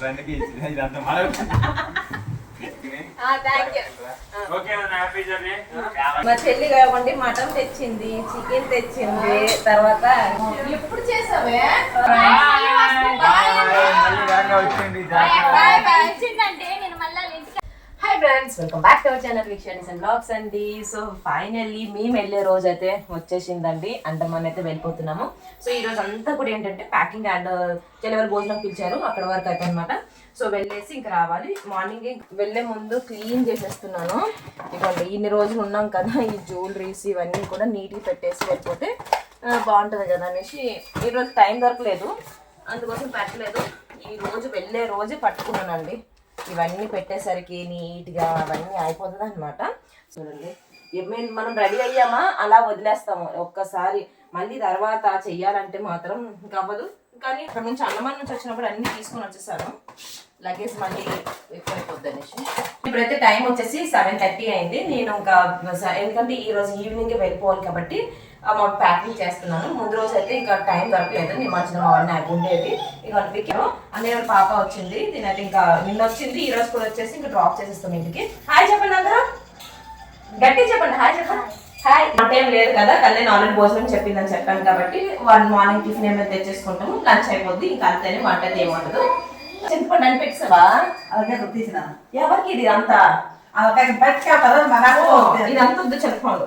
ఫ్రెండ్కి ఇచ్చింది ఇదంతా మా చెల్లి కావండి మటన్ తెచ్చింది చికెన్ తెచ్చింది తర్వాత ఎప్పుడు చేసావే? మళ్ళీ రాగా వచ్చింది hi friends welcome back to our channel వీక్షణీస్ and blogs అండి. సో ఫైనల్లీ మేము వెళ్ళే రోజు అయితే వచ్చేసిందండి. అండమాన్ అయితే వెళ్ళిపోతున్నాము. సో ఈ రోజు అంతా కూడా ఏంటంటే ప్యాకింగ్ అండ్ డెలివరీ భోజనం పిలిచారు. అక్కడ వరకు అయితే అనమాట సో వెళ్ళేసి ఇంకా రావాలి. మార్నింగ్ వెళ్ళే ముందు క్లీన్ చేసేస్తున్నాను. ఇవ్వండి ఇన్ని రోజులు ఉన్నాం కదా ఈ జ్యువెలరీస్ ఇవన్నీ కూడా నీట్గా పెట్టేసి వెళ్ళిపోతే బాగుంటుంది కదా అనేసి ఈ రోజు టైం దొరకలేదు. అందుకోసం పెట్టలేదు. ఈ రోజు వెళ్ళే రోజే పట్టుకున్నానండి. ఇవన్నీ పెట్టేసరికి నీట్గా అవన్నీ అయిపోతుంది అనమాట చూడండి మేము- మనం రెడీ అయ్యామా? అలా వదిలేస్తాము. ఒక్కసారి మళ్ళీ తర్వాత చెయ్యాలంటే మాత్రం ఇంకా అవ్వదు. కానీ ఇక్కడ నుంచి అన్నమాన్ నుంచి వచ్చినప్పుడు అన్ని తీసుకొని వచ్చేసాను. లగేజ్ మళ్ళీ ఎక్కువైపోద్ది అనేసి. ఇప్పుడైతే టైం వచ్చేసి సెవెన్ థర్టీ అయింది. నేను ఇంకా ఎందుకంటే ఈరోజు ఈవినింగ్ వెళ్ళిపోవాలి కాబట్టి అమౌంట్ ప్యాకింగ్ చేస్తున్నాను. ముందు రోజు అయితే ఇంకా టైం దొరకలేదు. నేను మధ్యలో మా నాకు ఉండేది ఇక అనిపించాను అనే పాప వచ్చింది. దీనైతే ఇంకా నిన్న వచ్చింది. ఈ రోజు కూడా వచ్చేసి ఇంకా డ్రాప్ చేసేస్తాం ఇంటికి. హాయ్ చెప్పండి అందరూ. గట్టి చెప్పండి. హాయ్ చెప్పండి. హాయ్ ఏం లేదు కదా. కళ్యాణ్ ఆల్రెడీ భోజనం చెప్పిందని చెప్పాను కాబట్టి వాళ్ళు మార్నింగ్ టిఫిన్ ఏమైనా తెచ్చేసుకుంటాము. లంచ్ అయిపోద్ది. ఇంకా అంతేనే వంట అయితే ఏమి ఉండదు చింతపండు అని పెట్టావా అలాగే తీసిన. ఎవరికి ఇది అంతా? ఇదంతా వద్దు చింతపండు.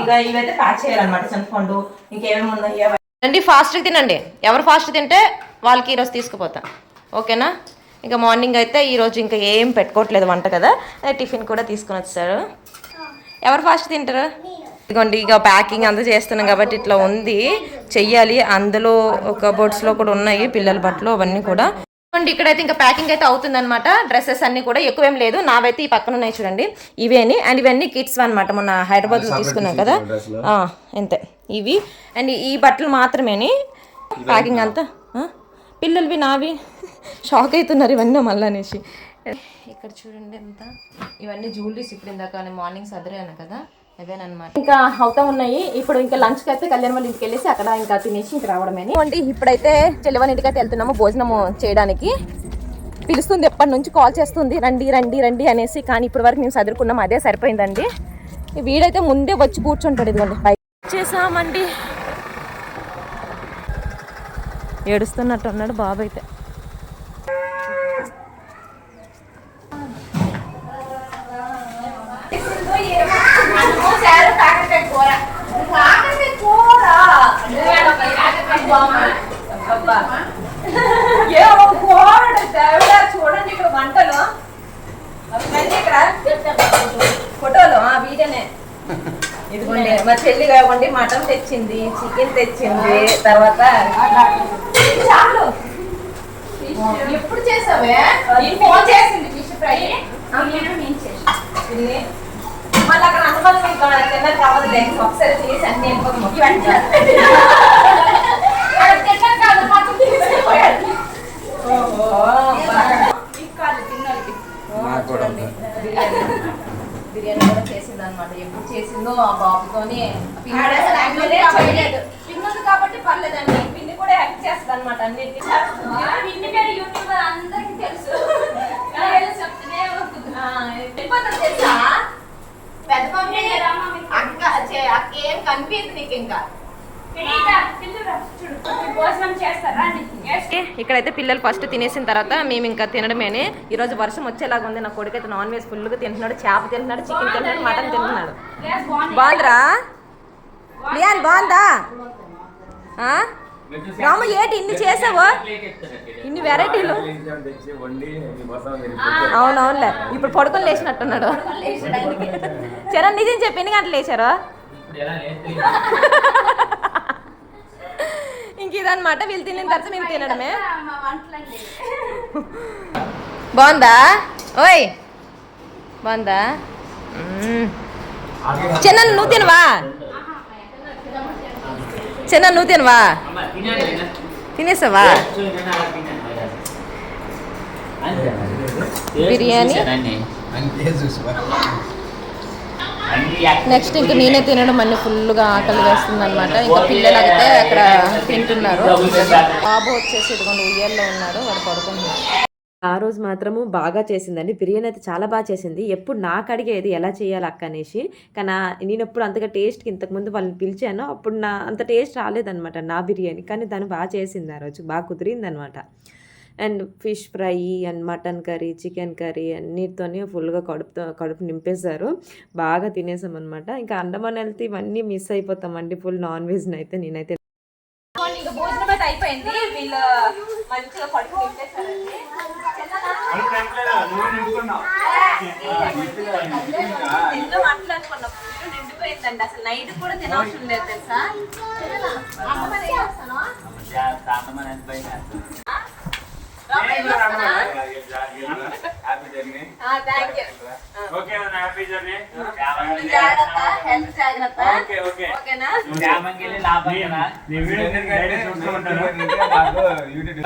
ఇక ఇవైతే ప్యాక్ చేయాలన్నమాట చింతపండు ఇంకేమేమి ఉన్నాయి రండి ఫాస్ట్గా తినండి. ఎవరు ఫాస్ట్ తింటే వాళ్ళకి ఈరోజు తీసుకుపోతా. ఓకేనా? ఇంకా మార్నింగ్ అయితే ఈరోజు ఇంకా ఏం పెట్టుకోవట్లేదు వంట కదా. అదే టిఫిన్ కూడా తీసుకుని వచ్చారు. ఎవరు ఫాస్ట్ తింటారు? ఇదిగోండి ఇక ప్యాకింగ్ అంతా చేస్తున్నాం కాబట్టి ఇట్లా ఉంది. చెయ్యాలి. అందులో ఒక బోట్స్లో కూడా ఉన్నాయి పిల్లల బట్టలు అవన్నీ కూడా. చూడండి ఇక్కడైతే ఇంకా ప్యాకింగ్ అయితే అవుతుంది అనమాట డ్రెస్సెస్ అన్ని కూడా ఎక్కువేం లేదు. నావైతే ఈ పక్కన ఉన్నాయి చూడండి. ఇవేని అండ్ ఇవన్నీ కిడ్స్ అనమాట మొన్న హైదరాబాద్ తీసుకున్నాం కదా. ఆ, అంతే. ఇవి. అండ్ ఈ బట్టలు మాత్రమేని. ప్యాకింగ్ అంతా? పిల్లలవి నావి. షాక్ అవుతున్నారు ఇవన్నీ మళ్ళీ అనేసి. ఇక్కడ చూడండి ఎంత. ఇవన్నీ జ్యువెలరీస్ ఇప్పుడు ఇందాక మార్నింగ్ సదిరాను కదా. ఇంకా అవుతా ఉన్నాయి. ఇప్పుడు ఇంకా లంచ్కి అయితే కళ్యాణ్ వాళ్ళ ఇంటికి వెళ్ళేసి అక్కడ ఇంకా తినేసి ఇంకా రావడమే అంటే ఇప్పుడైతే చెల్లెవని ఇంటికి అయితే వెళ్తున్నాము భోజనము చేయడానికి. పిలుస్తుంది ఎప్పటి నుంచి కాల్ చేస్తుంది రండి రండి రండి అనేసి కానీ ఇప్పటి వరకు మేము చదువుకున్నాం అదే సరిపోయిందండి. వీడైతే ముందే వచ్చి కూర్చుంటాడు ఇదిగోండి బయట. చేసామండి. ఏడుస్తున్నట్టు ఉన్నాడు బాబు అయితే చూడండి ఇక్కడ వంటలు ఇక్కడ ఫోటోలు ఆ వీడియోనే ఇదిగోండి మా చెల్లి కావండి మటన్ తెచ్చింది చికెన్ తెచ్చింది తర్వాత చాలు. ఎప్పుడు చేసావే? ఫోన్ చేసింది ఫిష్ ఫ్రై ఇది మళ్ళీ అక్కడ అనుమానం ఇంకా తిన్నది కావాలి లేదు ఒకసారి చేసి అన్ని ఇవన్నీ బిర్యానీ బిర్యానీ కూడా చేసింది అనమాట ఎప్పుడు చేసిందో ఆ బాబుతోని పిన్నది కాబట్టి పర్లేదండి పిన్ని కూడా హెల్ప్ చేస్తుంది అనమాట అన్నిటి తెలుసా పెద్ద మమ్మీ అక్క చే- అక్క ఏం కనిపించదు నీకు ఇంకా ఇక్కడైతే పిల్లలు ఫస్ట్ తినేసిన తర్వాత మేము ఇంకా తినడమేనే. ఈరోజు వర్షం వచ్చేలాగా ఉంది నా కొడుకు అయితే నాన్ వెజ్ ఫుల్గా తింటున్నాడు చేప తింటున్నాడు చికెన్ తింటున్నాడు మటన్ తింటున్నాడు. బాగుందిరా? లియాన్ బాగుందా? ఆ? రాము ఏంటి ఇన్ని చేసావు? ఇన్ని వెరైటీలు? అవునవునులే ఇప్పుడు పడుకొని లేచినట్టున్నాడు. చరణ్ నిజం చెప్పి ఎన్ని గంటలు లేచారు? ఇంక ఇదన్నమాట వీళ్ళు తినిన తర్వాత మేము తినడమే. బాగుందా? ఓయ్! బాగుందా. చిన్న నువ్వు తినవా? చిన్న నువ్వు తినవా? తినేసావా? బిర్యానీ? నెక్స్ట్ ఇంకా నేనే తినడం అన్ని ఫుల్గా ఆకలి వేస్తుంది అనమాట ఇంకా పిల్లలు అయితే అక్కడ తింటున్నారు. బాబు వచ్చేసి ఇదిగోండి ఉయ్యాల్లో ఉన్నాడు వాడు పడుకుంటున్నాడు. ఆ రోజు మాత్రము బాగా చేసిందండి. బిర్యానీ అయితే చాలా బాగా చేసింది. ఎప్పుడు నాకు అడిగేది ఎలా చేయాలి అక్క అనేసి. కానీ నేను ఎప్పుడు అంతగా టేస్ట్కి ఇంతకుముందు వాళ్ళని పిలిచాను. అప్పుడు నా అంత టేస్ట్ రాలేదనమాట నా బిర్యానీ. కానీ దాన్ని బాగా చేసింది ఆ రోజు. బాగా కుదిరింది అనమాట and fish fry and mutton curry chicken curry అన్నిటితోని ఫుల్గా కడుపుతో కడుపు నింపేశారు. బాగా తినేసాం అనమాట ఇంకా అండమాన్ వెళ్తే ఇవన్నీ మిస్ అయిపోతామండి ఫుల్ నాన్ వెజ్ని అయితే నేనైతే. ఇంకా భోజనం అయితే అయిపోయింది. వీళ్ళు మంచిగా కడుపు నింపేశారండి. ఎన్నో మాట్లాడుకున్నాం ఫుడ్ నిండిపోయిందండి. అసలు నైట్ కూడా తినవసరం లేదు తెలుసా? అంతమంది ఏం చేస్తాను? హ్యాపీ జర్నీ ఆ, thank you. Okay happy journey జాగ్రత్త హెల్త్ జాగ్రత్త. ఓకే ఓకే ఓకేనా? నీ వీడియో గైడెన్స్ చూస్తూ ఉంటాను. నాకు యూట్యూబ్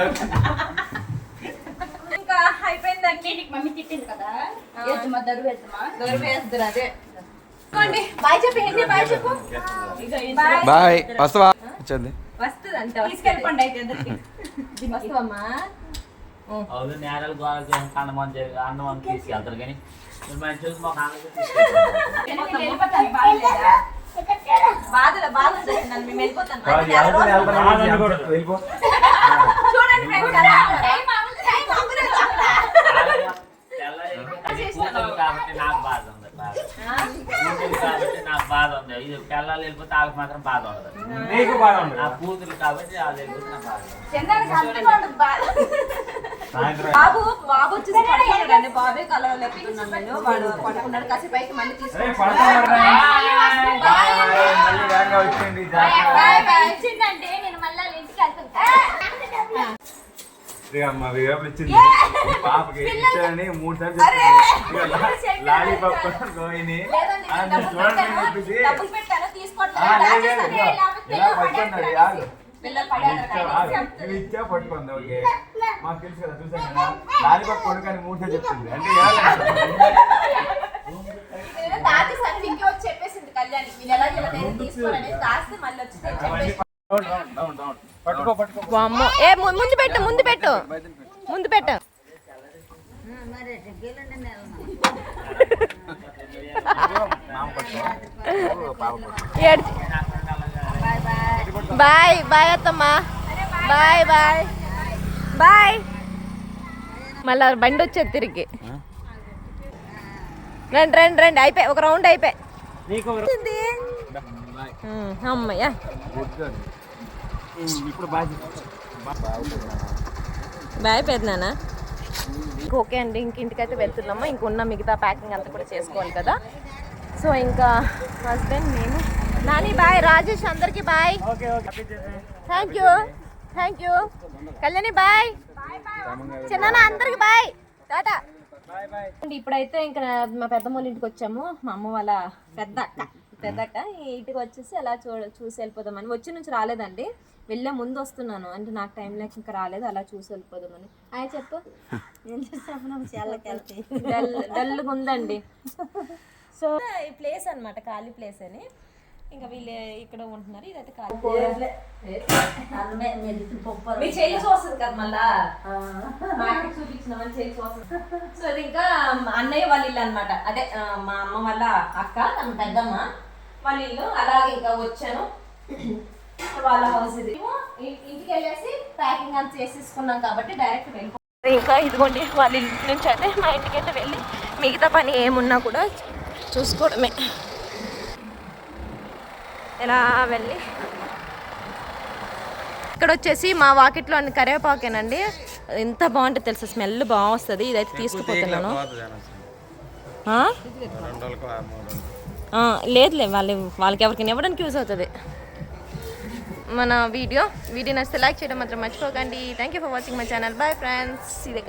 ఇంకా అయిపోయిందండి. మమ్మీ తిట్టింది కదా? వేద్దామా దరువు వేద్దామా దొరికేస్తున్నారు అదే. చూడండి బాయ్ చెప్పి హిందీ బాయ్ చెప్పు? బాయ్. వస్తావా? వచ్చేది వస్తుంది అంతే తీసుకెళ్ళిపోండి అయితే వస్తావమ్మా. అవును నేరాలు గోడకి అన్నమని అన్నమని తీసుకెళ్తారు కానీ మీరు మంచి చూసి మాకు ఆలోచన బాధలు నన్ను మేము వెళ్ళిపోతాను? టైం అక్కడ. కాబట్టి నాకు బాధ ఉంది. బాధ కూతురు కాబట్టి నాకు బాధ ఉంది. ఇది పిల్లలు వెళ్ళిపోతే వాళ్ళకి మాత్రం బాధ ఉండదు. నీకు బాగా ఉండదు? నా కూతురు కాబట్టి వాళ్ళు వెళ్ళిపోతే నాకు బాధ ఉంది. చందానికి అంతగా ఉండదు బాగా సాయంత్రం బాబు బాబు వచ్చేసి పడుకున్నాడండి. బాబే కలవలేకపోతున్నాను నేను వాడు పడుకున్నాడు కాసేపు అయితే మళ్ళీ. వచ్చిందంటే నేను మళ్ళీ ఇంటికి పాపకి మూడు సార్లు లాలీపాప్ గోయిని చూడండి చెప్పేసి. నువ్వు ఇచ్చా పట్టుకుంది ఓకే. మాకు తెలుసు కదా చూసాను కదా. లాలీపాప్ మూడు సార్లు చెప్తుంది. అంటే ఏ ముందు పెట్టు ముందు పెట్టు. ముందు పెట్టు. ఏడ్చి- బాయ్ బాయ్ అత్తమ్మా. బాయ్ బాయ్ బాయ్ మళ్ళా బండి వచ్చేది తిరిగి. రండి రండి రండి. అయిపోయి ఒక రౌండ్ అయిపోయి. అమ్మయ్యా. బాయ్ పెద్దనాన్న ఓకే అండి ఇంక ఇంటికైతే వెళ్తున్నాము. ఇంక ఉన్న మిగతా ప్యాకింగ్ అంతా కూడా చేసుకోవాలి కదా. సో ఇంకా హస్బెండ్ నేను. నాని బాయ్. రాజేష్ అందరికి bye. Thank you thank you Kalyani bye. చిన్న అందరికి బాయ్. టాటా. అండి ఇప్పుడైతే ఇంకా మా పెద్దమ్మ వాళ్ళ ఇంటికి వచ్చాము. మా అమ్మ వాళ్ళ పెద్ద అక్క పెద్ద అక్క ఇంటికి వచ్చేసి అలా చూ చూసి వెళ్ళిపోదామని. వచ్చి నుంచి రాలేదండి. వెళ్ళే ముందు వస్తున్నాను. అంటే నాకు టైం లేక ఇంకా రాలేదు. అలా చూసి వెళ్ళిపోదామని. ఆయన చెప్పు. డల్ డల్గా ఉందండి. సో ఈ ప్లేస్ అన్నమాట ఖాళీ ప్లేస్ అని. ఇంకా వీళ్ళు ఇక్కడ ఉంటున్నారు. ఇదైతే ఖాళీ. మీ చెల్లి చూస్తుంది కదా మళ్ళా? అక్కకి చూపించినామని చెల్లి చూస్తుంది. సో అది ఇంకా అన్నయ్య వాళ్ళ ఇల్లు అనమాట అదే మా అమ్మ వాళ్ళ అక్క తన పెద్దమ్మ వాళ్ళ ఇల్లు. అలాగే ఇంకా వచ్చాను. వాళ్ళ హౌస్ ఇది. ఇంటికి వెళ్ళేసి ప్యాకింగ్ అంతా చేసేసుకున్నాం కాబట్టి డైరెక్ట్ వెళ్ళిపో ఇంకా ఇదిగోండి వాళ్ళ ఇంటి నుంచి అయితే మా ఇంటికి అయితే వెళ్ళి మిగతా పని ఏమున్నా కూడా చూసుకోవడమే. ఇలా వెళ్ళి? ఇక్కడ వచ్చేసి మా వాకిట్లో అన్ని కరివేపాకేనండి. ఎంత బాగుంటుంది తెలుసా? స్మెల్ బాగా వస్తుంది ఇదైతే తీసుకుపోతున్నాను లేదులే. వాళ్ళు వాళ్ళకి ఎవరికైనా ఇవ్వడానికి యూజ్ అవుతుంది. మన వీడియో వీడియో నచ్చితే లైక్ చేయడం మాత్రం మర్చిపోకండి. Thank you for watching my channel bye friends ఇది